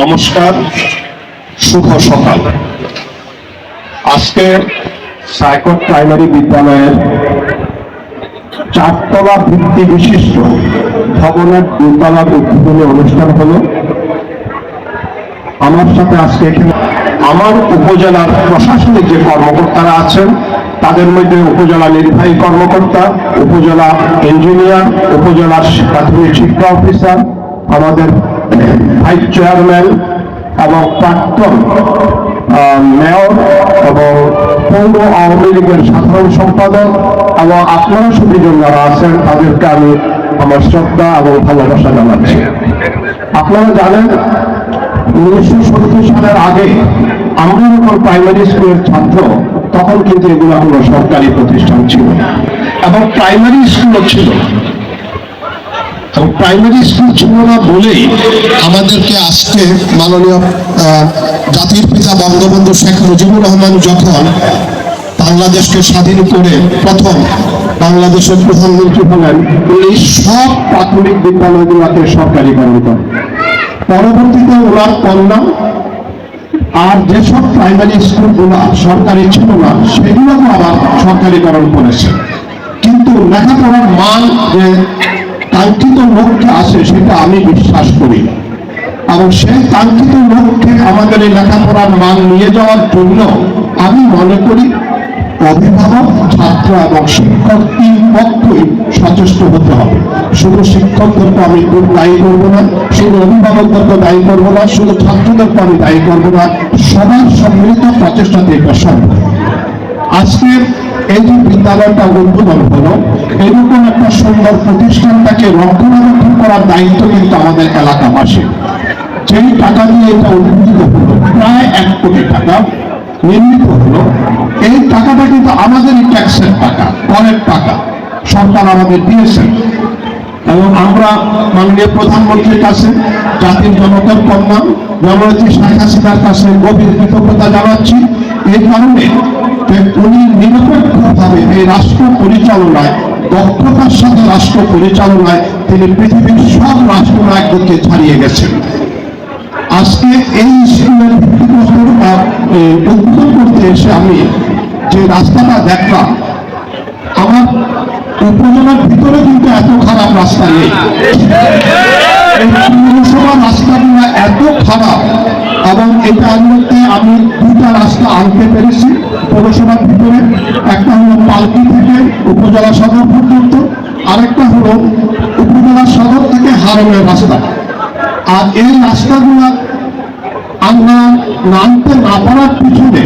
নমস্কার, শুভ সকাল। আজকে সাইকট প্রাইমারি বিদ্যালয়ের চারতলা ভিত্তি বিশিষ্ট ভবনের দোতলা উদ্বোধনী অনুষ্ঠান হলো। আমার সাথে আজকে এখানে আমার উপজেলার প্রশাসনিক যে কর্মকর্তারা আছেন তাদের মধ্যে উপজেলা নির্বাহী কর্মকর্তা, উপজেলা ইঞ্জিনিয়ার উপজেলার প্রাথমিক শিক্ষা অফিসার আমাদের ভাইস চেয়ারম্যান এবং প্রাক্তন মেয়র এবং পৌর আওয়ামী লীগের সাধারণ সম্পাদক এবং আপনারা সুবিধা যারা আছেন, তাদেরকে আমি আমার শ্রদ্ধা এবং ভালোবাসা জানাচ্ছি। আপনারা জানেন, উনিশশো সত্তর সালের আগে আমরা যখন প্রাইমারি স্কুলের ছাত্র তখন কিন্তু এগুলো কোনো সরকারি প্রতিষ্ঠান ছিল। এবং প্রাইমারি স্কুলও ছিল প্রাইমারি স্কুল ছিল না বলেই আমাদেরকে আজকে মাননীয় জাতির পিতা বঙ্গবন্ধু শেখ মুজিবুর রহমান যখন বাংলাদেশকে স্বাধীন করে প্রথম বাংলাদেশের প্রধানমন্ত্রী হলেন, উনি সব প্রাথমিক বিদ্যালয়গুলোকে সরকারিকরণ করেন পরবর্তীতে ওনার কন্যা আর যেসব প্রাইমারি স্কুলগুলো সরকারি ছিল না, সেগুলোকে আবার সরকারিকরণ করেছে কিন্তু লেখাপড়ার মান যে কাঙ্ক্ষিত লক্ষ্যে আসে সেটা আমি বিশ্বাস করি। এবং সেই কাঙ্ক্ষিত লক্ষ্যে আমাদের এই লেখাপড়ার মান নিয়ে যাওয়ার জন্য আমি মনে করি অভিভাবক, ছাত্র এবং শিক্ষক সচেষ্ট হতে হবে। শুধু শিক্ষকদেরকে আমি দায়ী না, শুধু অভিভাবকদেরকে দায়ী না, শুধু ছাত্রদেরকে আমি দায়ী না, সবার সম্মিলিত প্রচেষ্টাতে এটা সম্ভব। আজকের এই যে বিদ্যালয়টা উদ্বোধন হলো, এরকম একটা সুন্দর প্রতিষ্ঠানটাকে রক্ষণাবেক্ষণ করার দায়িত্ব কিন্তু আমাদের এলাকাবাসী যেই টাকা দিয়ে এটা উদ্বোধিত হলো, প্রায় এক কোটি টাকা। নির্মিত হলো এই টাকাটা কিন্তু আমাদেরই ট্যাক্সের টাকা করের টাকা। সরকার আমাদের দিয়েছেন। এবং আমরা মাননীয় প্রধানমন্ত্রীর কাছে, জাতির জনতার শেখ হাসিনার কাছে গভীর কৃতজ্ঞতা জানাচ্ছি। এই কারণে উনি নিরপেক্ষভাবে এই রাষ্ট্র পরিচালনায়, দক্ষতার সাথে রাষ্ট্র পরিচালনায় তিনি পৃথিবীর সব রাষ্ট্রনায়কদেরকে ছাড়িয়ে গেছেন। আজকে এই স্কুলের ভিত্তিপ্রস্তর বা উদ্বোধন করতে এসে আমি যে রাস্তাটা দেখলাম, আমার উপজেলার ভিতরে কিন্তু এত খারাপ রাস্তা নেই। পৌরসভার রাস্তাগুলো এত খারাপ, এবং এটার মধ্যে আমি দুটা রাস্তা আনতে পেরেছি। পৌরসভার ভিতরে একটা হলো পালকি থেকে উপজেলা সদর পর্যন্ত, আরেকটা হলো উপজেলা সদর থেকে হারমের রাস্তা। আর এই রাস্তাগুলো আমরা নামতে না পারার পিছনে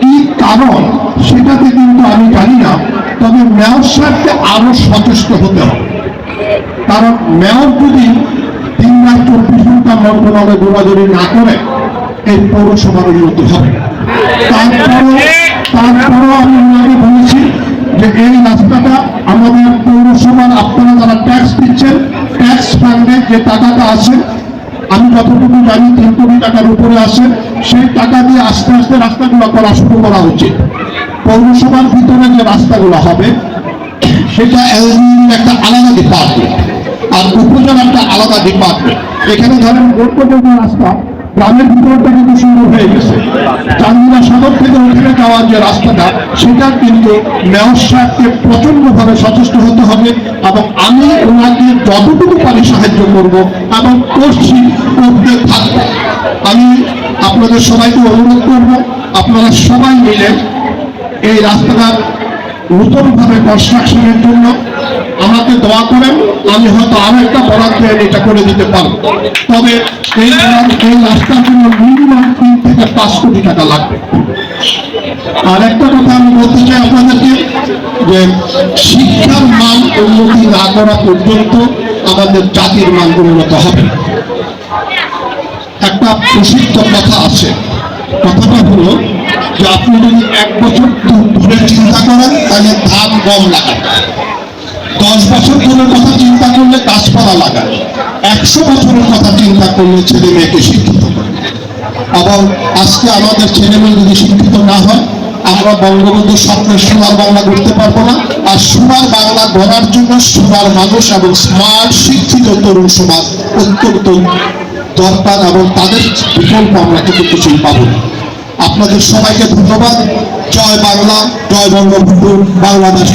কি কারণ সেটাতে কিন্তু আমি জানি না, তবে মেয়র সাহেবকে আরও সচেষ্ট হতে হবে। কারণ মেয়র যদি তিন রাত চব্বিশ ঘণ্টা মন্ত্রণালয়ে দৌড়াদৌড়ি না করে, এই পৌরসভার উন্নতি হবে। তারপরও তারপরও আমি ওনাকে বলেছি যে এই রাস্তাটা আমাদের পৌরসভার আপনারা যারা ট্যাক্স দিচ্ছেন ট্যাক্স ফান্ডে যে টাকাটা আছে আমি যতটুকু জানি তিন কোটি টাকার উপরে আসে, সেই টাকা দিয়ে আস্তে আস্তে রাস্তাগুলো করা শুরু করা উচিত। পৌরসভার ভিতরে যে রাস্তাগুলো হবে, সেটা একটা আলাদা ডিপার্টমেন্ট আর উপজেলা একটা আলাদা ডিপার্টমেন্ট এখানে ধরেন গোটপর্যন্ত রাস্তা গ্রামের ভিতরটা কিন্তু সুন্দর হয়ে গেছে। চান্দিনা সদর থেকে ওখানে যাওয়ার যে রাস্তাটা সেটা কিন্তু মেয়র প্রচন্ডভাবে সচেষ্ট হতে হবে এবং আমি ওনাকে যতটুকু পারি সাহায্য করব এবং করছি, করতে থাকব। আমি আপনাদের সবাইকে অনুরোধ করব, আপনারা সবাই মিলে এই রাস্তাটা নতুনভাবে কনস্ট্রাকশনের জন্য আমাকে দোয়া করেন, আমি হয়তো আরও একটা বরাদ্দ এটা করে দিতে পারব। তবে এই এই রাস্তার জন্য মিনিমাম তিন থেকে পাঁচ কোটি টাকা লাগবে। আর একটা কথা আমি বলতে চাই আপনাদেরকে, যে শিক্ষার মান উন্নতি না করা পর্যন্ত আমাদের জাতির মান উন্নত হবে একটা প্রসিদ্ধ কথা আছে। কথাটা হলো আপনি এক বছর দূ- চিন্তা করেন, তাহলে ধান গম লাগান। দশ বছর ধরের কথা চিন্তা করলে গাছপালা লাগান। একশো বছরের কথা চিন্তা করলে ছেলে মেয়েকে শিক্ষিত এবং আজকে আমাদের ছেলে মেয়ে যদি শিক্ষিত না হয়, আমরা বঙ্গবন্ধুর স্বপ্নের সোনার বাংলা করতে পারব না। আর সোনার বাংলা গড়ার জন্য সোনার মানুষ এবং স্মার্ট, শিক্ষিত তরুণ সমাজ অত্যন্ত দরকার এবং তাদের বিকল্প আমরা কিন্তু কিছুই পাবো না। আপনাদের সবাইকে ধন্যবাদ। জয় বাংলা জয় বঙ্গবন্ধু বাংলাদেশ